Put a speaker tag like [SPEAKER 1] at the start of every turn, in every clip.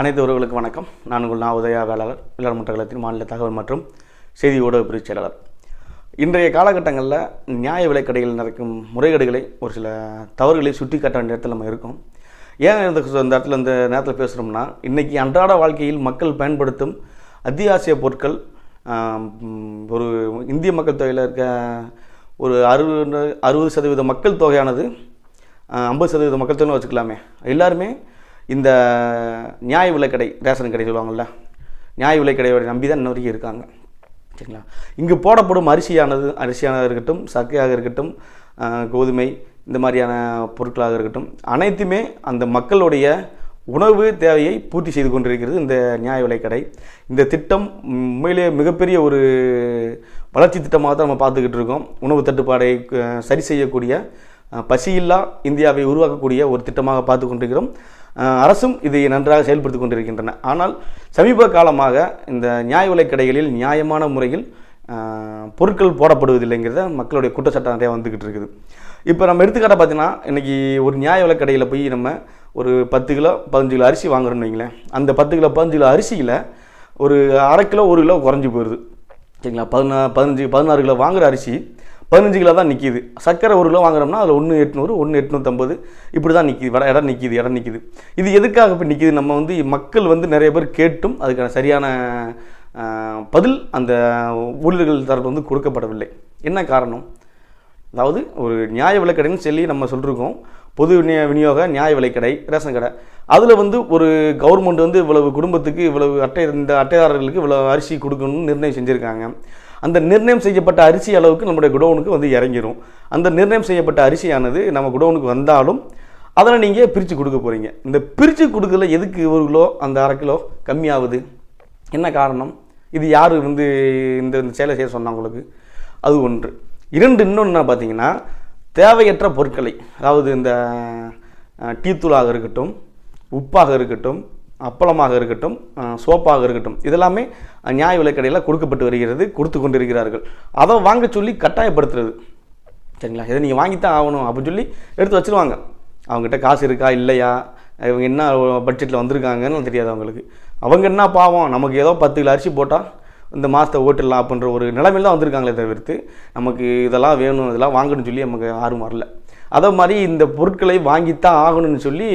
[SPEAKER 1] அனைத்து உறவுகளுக்கு வணக்கம். நான் உங்கள் நான் உதயா வேளாளர் வேளாண் மன்றகலத்தின் மாநில தகவல் மற்றும் செய்தி ஊடக பிரிவு செயலாளர். இன்றைய காலகட்டங்களில் நியாய விலைக்கடையில் நடக்கும் முறைகேடுகளை ஒரு சில தவறுகளை சுட்டி காட்ட வேண்டிய இடத்துல நம்ம இருக்கோம். ஏன் இந்த இந்த இடத்துல இந்த நேரத்தில் பேசுகிறோம்னா இன்றைக்கி அன்றாட வாழ்க்கையில் மக்கள் பயன்படுத்தும் அத்தியாவசிய பொருட்கள் ஒரு இந்திய மக்கள் தொகையில் இருக்க ஒரு அறுபது அறுபது சதவீத மக்கள் தொகையானது ஐம்பது சதவீத மக்கள் தொகை வச்சுக்கலாமே. எல்லாருமே இந்த நியாய விலைக்கடை ரேஷன் கடை சொல்லுவாங்கள்ல நியாய விலைக்கடையோட நம்பி தான் இன்ன வரைக்கும் இருக்காங்க. சரிங்களா? இங்கு போடப்படும் அரிசியானது அரிசியானதாக இருக்கட்டும் சர்க்கையாக இருக்கட்டும் கோதுமை இந்த மாதிரியான பொருட்களாக இருக்கட்டும் அனைத்துமே அந்த மக்களுடைய உணவு தேவையை பூர்த்தி செய்து கொண்டிருக்கிறது இந்த நியாய விலைக்கடை இந்த திட்டம் உண்மையிலே மிகப்பெரிய ஒரு வளர்ச்சி திட்டமாக தான் நம்ம பார்த்துக்கிட்டு இருக்கோம். உணவு தட்டுப்பாடை சரி செய்யக்கூடிய பசியில்லா இந்தியாவை உருவாக்கக்கூடிய ஒரு திட்டமாக பார்த்து கொண்டிருக்கிறோம். அரசும் இதை நன்றாக செயல்படுத்தி கொண்டிருக்கின்றன. ஆனால் சமீப காலமாக இந்த நியாய விலைக் கடைகளில் நியாயமான முறையில் பொருட்கள் போடப்படுவதில்லைங்கிறத மக்களுடைய குற்றச்சாட்டம் நிறையா வந்துக்கிட்டு இருக்குது. இப்போ நம்ம எடுத்துக்காட்ட பார்த்தீங்கன்னா இன்றைக்கி ஒரு நியாய விலைக் கடையில் போய் நம்ம ஒரு பத்து கிலோ பதினஞ்சு கிலோ அரிசி வாங்குறோம்னு வைங்களேன். அந்த பத்து கிலோ பதினஞ்சு கிலோ அரிசியில் ஒரு அரை கிலோ ஒரு கிலோ குறைஞ்சி போயிடுது சரிங்களா? பதினா பதினஞ்சு பதினாறு கிலோ வாங்குகிற அரிசி பதினஞ்சு கிலோ தான் நிற்கிது சர்க்கரை ஒரு கிலோ வாங்குறோம்னா அதில் ஒன்று எட்நூறு ஒன்று எட்நூற்றம்பது இப்படி தான் நிற்கிது வட இடம் நிற்கிது இடம் நிற்கிது இது எதுக்காக இப்போ நிற்கிது நம்ம வந்து மக்கள் வந்து நிறைய பேர் கேட்டும் அதுக்கான சரியான பதில் அந்த ஊழியர்கள் தரப்பு வந்து கொடுக்கப்படவில்லை. என்ன காரணம்? அதாவது ஒரு நியாய விலைக்கடைன்னு சொல்லி நம்ம சொல்லியிருக்கோம் பொது விநிய விநியோக நியாய விலைக்கடை ரேஷன் கடை. அதில் வந்து ஒரு கவர்மெண்ட் வந்து இவ்வளவு குடும்பத்துக்கு இவ்வளவு அட்டை இந்த அட்டைதாரர்களுக்கு இவ்வளவு அரிசி கொடுக்கணும்னு நிர்ணயம் செஞ்சுருக்காங்க. அந்த நிர்ணயம் செய்யப்பட்ட அரிசி அளவுக்கு நம்முடைய குடோனுக்கு வந்து இறங்கிரும். அந்த நிர்ணயம் செய்யப்பட்ட அரிசியானது நம்ம குடோனுக்கு வந்தாலும் அதில் நீங்கள் பிரித்து கொடுக்க போகிறீங்க இந்த பிரித்து கொடுக்கல எதுக்கு ஒரு கிலோ அந்த அரை கிலோ கம்மியாகுது? என்ன காரணம்? இது யார் வந்து இந்த இந்த செயலை செய்ய சொன்னாங்க உங்களுக்கு? அது ஒன்று. இரண்டு இன்னொன்று என்ன பார்த்தீங்கன்னா தேவையற்ற பொருட்களை அதாவது இந்த டீத்தூளாக இருக்கட்டும் உப்பாக இருக்கட்டும் அப்பளமாக இருக்கட்டும் சோப்பாக இருக்கட்டும் இதெல்லாமே நியாய விலைக்கடையில் கொடுக்கப்பட்டு வருகிறது கொடுத்து கொண்டிருக்கிறார்கள். அதை வாங்க சொல்லி கட்டாயப்படுத்துறது. சரிங்களா? இதை நீங்கள் வாங்கித்தான் ஆகணும் அப்படின்னு சொல்லி எடுத்து வச்சிருவாங்க. அவங்ககிட்ட காசு இருக்கா இல்லையா? இவங்க என்ன பட்ஜெட்டில் வந்திருக்காங்கன்னு தெரியாது அவங்களுக்கு. அவங்க என்ன பாவம்? நமக்கு ஏதோ பத்து கிலோ அரிசி போட்டால் இந்த மாதத்தை ஓட்டிடலாம் அப்படின்ற ஒரு நிலைமையில் தான் வந்திருக்காங்களே தவிர்த்து நமக்கு இதெல்லாம் வேணும் இதெல்லாம் வாங்கணும்னு சொல்லி நமக்கு ஆர்வம் வரல. அதே மாதிரி இந்த பொருட்களை வாங்கித்தான் ஆகணும்னு சொல்லி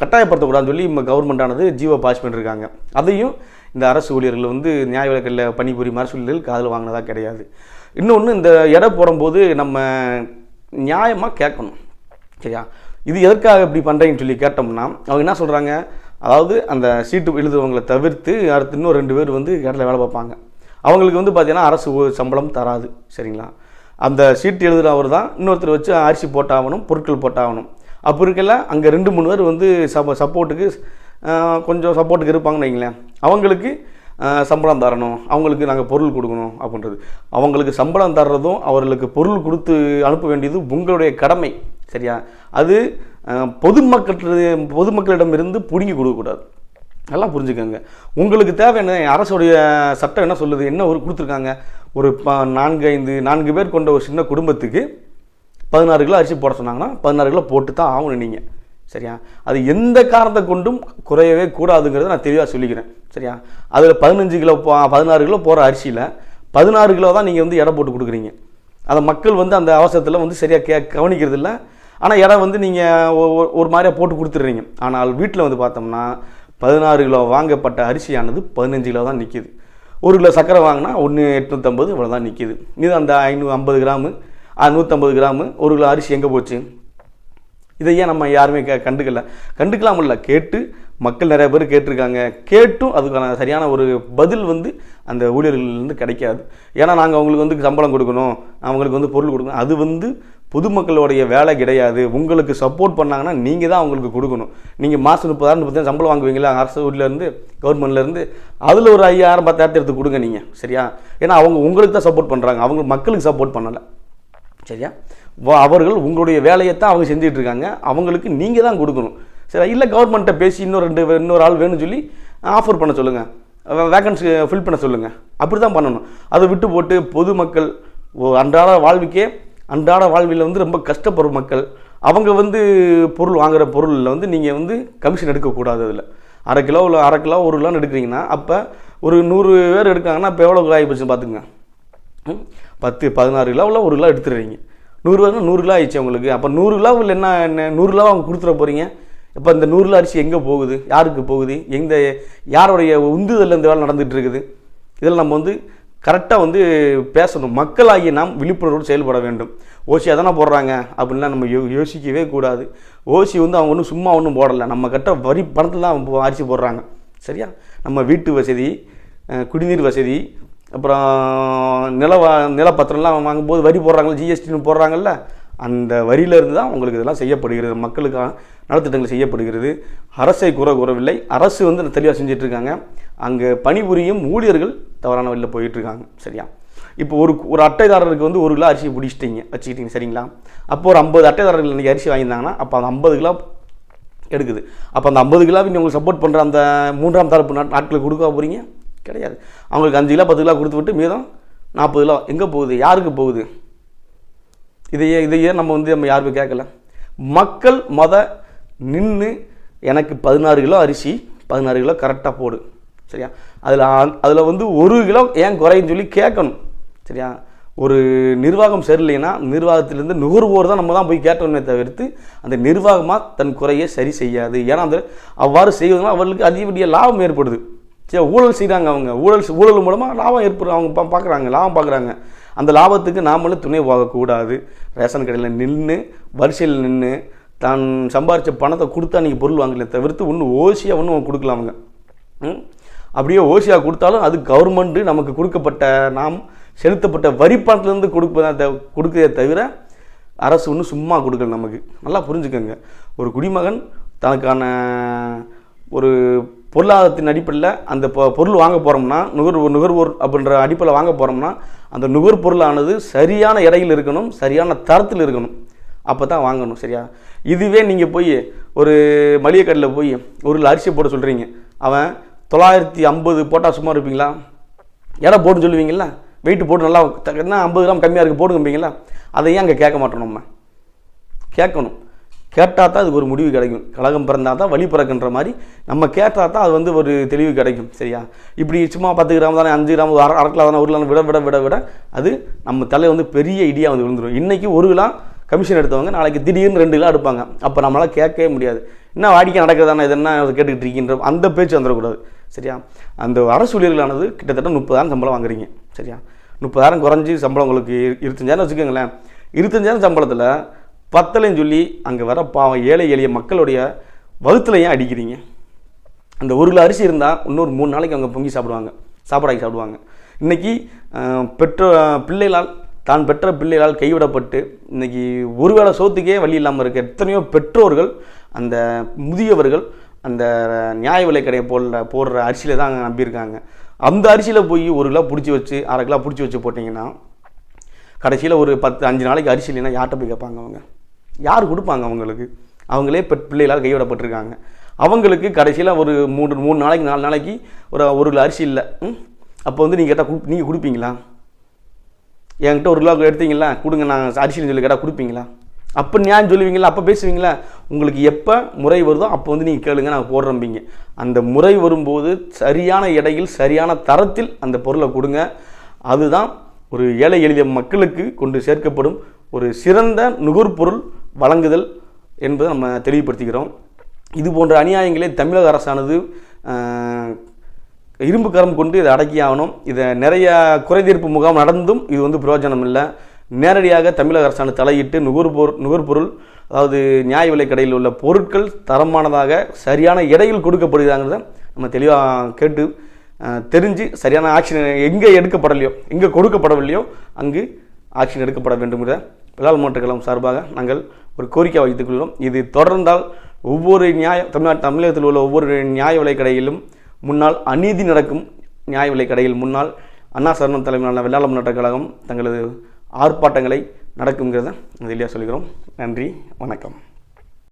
[SPEAKER 1] கட்டாயப்படுத்தக்கூடாதுன்னு சொல்லி நம்ம கவர்மெண்டானது ஜீவோ பாஸ் பண்ணியிருக்காங்க அதையும் இந்த அரசு ஊழியர்கள் வந்து நியாய விலைகளில் பணிபுரியும் அரசு ஊழியர்கள் காதில் வாங்கினதா கிடையாது. இன்னொன்று இந்த எடை போடும்போது நம்ம நியாயமாக கேட்கணும். சரியா? இது எதற்காக இப்படி பண்ணுறீங்கன்னு சொல்லி கேட்டோம்னா அவங்க என்ன சொல்கிறாங்க அதாவது அந்த சீட்டு எழுதுறவங்களை தவிர்த்து அடுத்து இன்னும் ரெண்டு பேர் வந்து இடத்துல வேலை பார்ப்பாங்க. அவங்களுக்கு வந்து பார்த்தீங்கன்னா அரசு சம்பளம் தராது. சரிங்களா? அந்த சீட்டு எழுதுகிறவர் தான் இன்னொருத்தர் வச்சு அரிசி போட்டாகணும் பொருட்கள் போட்டாகணும். அப்போ இருக்கல அங்கே ரெண்டு மூணு பேர் வந்து சப்ப சப்போர்ட்டுக்கு கொஞ்சம் சப்போர்ட்டுக்கு இருப்பாங்கன்னு வைங்களேன். அவங்களுக்கு சம்பளம் தரணும். அவங்களுக்கு நாங்கள் பொருள் கொடுக்கணும் அப்படின்றது. அவங்களுக்கு சம்பளம் தர்றதும் அவர்களுக்கு பொருள் கொடுத்து அனுப்ப வேண்டியது உங்களுடைய கடமை சரியா? அது பொதுமக்கள் பொதுமக்களிடமிருந்து பிடுங்கி கொடுக்கக்கூடாது. நல்லா புரிஞ்சுக்கோங்க. உங்களுக்கு தேவையான அரசுடைய சட்டம் என்ன சொல்லுது? என்ன ஒரு கொடுத்துருக்காங்க? ஒரு ப நான்கு ஐந்து நான்கு பேர் கொண்ட ஒரு சின்ன குடும்பத்துக்கு பதினாறு கிலோ அரிசி போட சொன்னாங்கன்னா பதினாறு கிலோ போட்டு தான் ஆகணும் நீங்கள் சரியா? அது எந்த காரணத்தை கொண்டும் குறையவே கூடாதுங்கிறத நான் தெளிவாக சொல்லிக்கிறேன். சரியா? அதில் பதினஞ்சு கிலோ போ- பதினாறு கிலோ போகிற அரிசியில் பதினாறு கிலோ தான் நீங்கள் வந்து எடை போட்டு கொடுக்குறீங்க. அதை மக்கள் வந்து அந்த அவசரத்தில் வந்து சரியாக கே கவனிக்கிறது இல்லை ஆனால் இடம் வந்து நீங்கள் ஒரு மாதிரியாக போட்டு கொடுத்துட்றீங்க. ஆனால் வீட்டில் வந்து பார்த்தோம்னா பதினாறு கிலோ வாங்கப்பட்ட அரிசியானது பதினஞ்சு கிலோ தான் நிற்கிது ஒரு கிலோ சர்க்கரை வாங்கினா ஒன்று எட்நூற்றம்பது இவ்வளோ தான் நிற்கிது இது அந்த ஐநூறு ஐம்பது கிராமு நூற்றம்பது கிராமு. ஒரு கிலோ அரிசி எங்கே போச்சு? இதை ஏன் நம்ம யாருமே க கண்டுக்கல? கண்டுக்கலாம் இல்லை. கேட்டு மக்கள் நிறைய பேர் கேட்டிருக்காங்க. கேட்டும் அதுக்கான சரியான ஒரு பதில் வந்து அந்த ஊழியர்கள்லேருந்து கிடைக்காது. ஏன்னா நாங்கள் அவங்களுக்கு வந்து சம்பளம் கொடுக்கணும். அவங்களுக்கு வந்து பொருள் கொடுக்கணும். அது வந்து பொதுமக்களுடைய வேலை கிடையாது. உங்களுக்கு சப்போர்ட் பண்ணாங்கன்னா நீங்கள் தான் அவங்களுக்கு கொடுக்கணும். நீங்கள் மாதம் முப்பதாயிரம் முப்பத்தாயிரம் சம்பளம் வாங்குவீங்களா? அரசு ஊர்லேருந்து கவர்மெண்ட்லேருந்து. அதில் ஒரு ஐயாயிரம் பத்தாயிரத்து எடுத்து கொடுங்க நீங்கள் சரியா? ஏன்னா அவங்க உங்களுக்கு தான் சப்போர்ட் பண்ணுறாங்க அவங்க மக்களுக்கு சப்போர்ட் பண்ணலை. சரியா? அவர்கள் உங்களுடைய வேலையை தான் அவங்க செஞ்சுட்டு இருக்காங்க அவங்களுக்கு நீங்கள் தான் கொடுக்கணும். சரி இல்லை கவர்மெண்ட்டை பேசி இன்னொரு ரெண்டு வே- இன்னொரு ஆள் வேணும்னு சொல்லி ஆஃபர் பண்ண சொல்லுங்கள் வேகன்சி ஃபில் பண்ண சொல்லுங்கள் அப்படி தான் பண்ணணும். அதை விட்டு போட்டு பொதுமக்கள் ஓ- அன்றாட வாழ்வுக்கே அன்றாட வாழ்வில் வந்து ரொம்ப கஷ்டப்படுற மக்கள் அவங்க வந்து பொருள் வாங்குகிற பொருளில் வந்து நீங்கள் வந்து கமிஷன் எடுக்கக்கூடாது அதில். அரை கிலோ இல்லை அரை கிலோ ஒரு கிலோன்னு எடுக்கிறீங்கன்னா அப்போ ஒரு நூறு பேர் எடுக்காங்கன்னா இப்போ எவ்வளோ ஆகி போச்சுன்னு பார்த்துங்க பத்து பதினாறு கிலோவில் ஒரு கிலோ எடுத்துடுறீங்க. நூறு நூறு கிலோ ஆயிடுச்சு உங்களுக்கு. அப்போ நூறு கிலோவில் என்ன என்ன நூறு கிலோ அவங்க கொடுத்துட போகிறீங்க இப்போ இந்த நூறு கிலோ அரிசி எங்கே போகுது? யாருக்கு போகுது? எந்த யாருடைய உந்துதல் இந்த வேலை நடந்துகிட்டு இருக்குது? இதில் நம்ம வந்து கரெக்டாக வந்து பேசணும். மக்களாகிய நாம் விழிப்புணர்வோடு செயல்பட வேண்டும். ஓசி அதானே போடுறாங்க? அப்படின்லாம் நம்ம யோ யோசிக்கவே கூடாது. ஓசி வந்து அவங்க ஒன்றும் சும்மா ஒன்றும் போடலை. நம்ம கட்ட வரி பணத்தில் தான் அரிசி போடுறாங்க. சரியா? நம்ம வீட்டு வசதி குடிநீர் வசதி அப்புறம் நில நிலப்பத்திரம்லாம் வாங்கும்போது வரி போடுறாங்களே ஜிஎஸ்டின்னு போடுறாங்கல்ல அந்த வரியிலிருந்து தான் உங்களுக்கு இதெல்லாம் செய்யப்படுகிறது மக்களுக்கான நலத்திட்டங்கள் செய்யப்படுகிறது. அரசை குறை கூறவில்லை. அரசு வந்து தெளிவாக செஞ்சிட்ருக்காங்க. அங்கே பணிபுரியும் ஊழியர்கள் தவறான வழியில் போயிட்டுருக்காங்க சரியா? இப்போ ஒரு ஒரு அட்டைதாரருக்கு வந்து ஒரு கிலோ அரிசி பிடிச்சிட்டிங்க வச்சுக்கிட்டீங்க சரிங்களா? அப்போ ஒரு ஐம்பது அட்டைதாரர்கள் இன்றைக்கி அரிசி வாங்கியிருந்தாங்கன்னா அப்போ அந்த ஐம்பது கிலோ எடுக்குது. அப்போ அந்த ஐம்பது கிலோ நீங்கள் உங்களுக்கு சப்போர்ட் பண்ணுற அந்த மூன்றாம் தரப்பு நாட்களுக்கு கொடுக்க போகிறீங்க கிடையாது. அவங்களுக்கு அஞ்சு கிலோ பத்து கிலோ கொடுத்து விட்டு மீதம் நாற்பது கிலோ. எங்கே போகுது? யாருக்கு போகுது? இதையே இதையே நம்ம வந்து நம்ம யாருமே கேட்கல. மக்கள் மத நின்று எனக்கு பதினாறு கிலோ அரிசி பதினாறு கிலோ கரெக்டாக போடு. சரியா? அதில் அதில் வந்து ஒரு கிலோ ஏன் குறையுன்னு சொல்லி கேட்கணும். சரியா? ஒரு நிர்வாகம் சரியில்லைன்னா நிர்வாகத்திலேருந்து நுகர்வோர் தான் நம்ம தான் போய் கேட்டோமே தவிர்த்து அந்த நிர்வாகமாக தன் குறையை சரி செய்யாது. ஏன்னா அந்த அவ்வாறு செய்வதனால அவர்களுக்கு அதிகப்படிய லாபம் ஏற்படுது. சரி ஊழல் செய்கிறாங்க அவங்க. ஊழல் ஊழல் மூலமாக லாபம் ஏற்படும் அவங்க பா பார்க்குறாங்க லாபம் பார்க்குறாங்க அந்த லாபத்துக்கு நாமளும் துணை போகக்கூடாது. ரேஷன் கடையில் நின்று வரிசையில் நின்று தான் சம்பாரித்த பணத்தை கொடுத்தா நீங்கள் பொருள் வாங்கல தவிர்த்து ஒன்றும் ஓசியாக ஒன்றும் கொடுக்கலாம் அவங்க. அப்படியே ஓசியாக கொடுத்தாலும் அது கவர்மெண்ட்டு நமக்கு கொடுக்கப்பட்ட நாம் செலுத்தப்பட்ட வரி பணத்துலேருந்து கொடுப்பதை கொடுக்கறதே தவிர அரசு ஒன்றும் சும்மா கொடுக்கல நமக்கு. நல்லா புரிஞ்சுக்கோங்க. ஒரு குடிமகன் தனக்கான ஒரு பொருளாதாரத்தின் அடிப்படையில் அந்த பொ- பொருள் வாங்க போகிறோம்னா நுகர்வோர் நுகர்வோர் அப்படின்ற அடிப்படையில் வாங்க போகிறோம்னா அந்த நுகர்பொருளானது சரியான இடையில் இருக்கணும் சரியான தரத்தில் இருக்கணும். அப்போ தான் வாங்கணும் சரியா? இதுவே நீங்கள் போய் ஒரு மளிகை கடையில் போய் ஒரு அரிசி போட சொல்கிறீங்க அவன் தொள்ளாயிரத்தி ஐம்பது போட்டால் சும்மா இருப்பீங்களா? எடை போட்டுன்னு சொல்லுவீங்களா வெயிட் போட்டு நல்லா என்ன ஐம்பது கிராம் கம்மியாக இருக்குது போடுங்க அதை ஏன் அங்கே கேட்க மாட்டோம் நம்ம. கேட்கணும். கேட்டால் தான் அதுக்கு ஒரு முடிவு கிடைக்கும். கழகம் பிறந்தால் தான் வழி பிறக்குன்ற மாதிரி நம்ம கேட்டால் தான் அது வந்து ஒரு தெளிவு கிடைக்கும். சரியா? இப்படி சும்மா பத்து கிராம் தானே அஞ்சு கிராம் ஒரு அரை அரை தானே ஒரு கிலோ விட விட விட விட அது நம்ம தலை வந்து பெரிய இடியாக வந்து விழுந்துடும் இன்றைக்கி ஒரு கிலோ கமிஷன் எடுத்தவங்க நாளைக்கு திடீர்னு ரெண்டு கிலோ எடுப்பாங்க. அப்போ நம்மளால் கேட்கவே முடியாது. என்ன வாடிக்கை நடக்கிறதானே இது என்ன கேட்டுக்கிட்டு இருக்கின்ற அந்த பேச்சு வந்துடக்கூடாது. சரியா? அந்த அரசு ஊழியர்களானது கிட்டத்தட்ட முப்பதாயிரம் சம்பளம் வாங்குறீங்க. சரியா? முப்பதாயிரம் குறைஞ்சி சம்பளம் உங்களுக்கு இரு- இருபத்தஞ்சாயிரம் வச்சுக்கோங்களேன். இருபத்தஞ்சாயிரம் சம்பளத்தில் பத்தலைன்னு சொல்லி அங்கே வர பாவம் ஏழை எளிய மக்களுடைய வகுத்துல ஏன் அடிக்கிறீங்க. அந்த ஒரு கிலோ அரிசி இருந்தால் இன்னொரு மூணு நாளைக்கு அவங்க பொங்கி சாப்பிடுவாங்க. சாப்பாடாக்கி சாப்பிடுவாங்க. இன்றைக்கி பெற்ற பிள்ளைகளால் தான் பெற்ற பிள்ளைகளால் கைவிடப்பட்டு இன்றைக்கி ஒருவேளை சோத்துக்கே வழி இல்லாமல் இருக்க எத்தனையோ பெற்றோர்கள் அந்த முதியவர்கள் அந்த நியாய விலை கடையை போடுற போடுற அரிசியில் தான் நம்பியிருக்காங்க. அந்த அரிசியில் போய் ஒரு கிலோ பிடிச்சி வச்சு அரை கிலோ பிடிச்சி வச்சு போட்டிங்கன்னா கடைசியில் ஒரு பத்து அஞ்சு நாளைக்கு அரிசி இல்லைன்னா யார்கிட்ட போய் கேட்பாங்க அவங்க? யார் கொடுப்பாங்க அவங்களுக்கு? அவங்களே பெட் பிள்ளைகளால் கைவிடப்பட்டிருக்காங்க. அவங்களுக்கு கடைசியில் ஒரு மூணு மூணு நாளைக்கு நாலு நாளைக்கு ஒரு ஒரு கிலோ அரிசி இல்லை. ம்? அப்போ வந்து நீங்கள் கேட்டால் நீங்கள் கொடுப்பீங்களா? என்கிட்ட ஒரு கிலோ எடுத்தீங்களா? கொடுங்க நான் அரிசின்னு சொல்லி கேட்டால் கொடுப்பீங்களா? அப்போ நியாயம் சொல்லுவீங்களா? அப்போ பேசுவீங்களா? உங்களுக்கு எப்போ முறை வருதோ அப்போ வந்து நீங்கள் கேளுங்க நான் போடுறம்பிங்க அந்த முறை வரும்போது சரியான எடையில் சரியான தரத்தில் அந்த பொருளை கொடுங்க. அதுதான் ஒரு ஏழை எளிய மக்களுக்கு கொண்டு சேர்க்கப்படும் ஒரு சிறந்த நுகர்பொருள் வழங்குதல் என்பதை நம்ம தெளிவுபடுத்திக்கிறோம். இது போன்ற அநியாயங்களை தமிழக அரசானது இரும்பு கரம் கொண்டு இதை அடக்கி ஆகணும். இதை நிறைய குறைதீர்ப்பு முகாம் நடந்தும் இது வந்து பிரயோஜனம் இல்லை நேரடியாக தமிழக அரசானது தலையிட்டு நுகர்பொருள் நுகர்பொருள் அதாவது நியாய விலை கடையில் உள்ள பொருட்கள் தரமானதாக சரியான இடையில் கொடுக்கப்படுகிறாங்கிறத நம்ம தெளிவாக கேட்டு தெரிஞ்சு சரியான ஆக்ஷன் எங்கே எடுக்கப்படலையோ எங்கே கொடுக்கப்படவில்லையோ அங்கு ஆக்ஷன் எடுக்கப்பட வேண்டும்ங்கிற விழால் மாவட்ட கழகம் சார்பாக நாங்கள் ஒரு கோரிக்கை வைத்துக் கொள்கிறோம். இது தொடர்ந்தால் ஒவ்வொரு நியாய தமிழ்நாடு தமிழகத்தில் உள்ள ஒவ்வொரு நியாய விலைக்கடையிலும் முன்னால் அநீதி நடக்கும் நியாய விலைக்கடையில் முன்னால் அண்ணா சரணம் தலைமையிலான வெள்ளாள முன்னேற்ற கழகம் தங்களது ஆர்ப்பாட்டங்களை நடக்குங்கிறத இதிலேயே சொல்கிறோம். நன்றி வணக்கம்.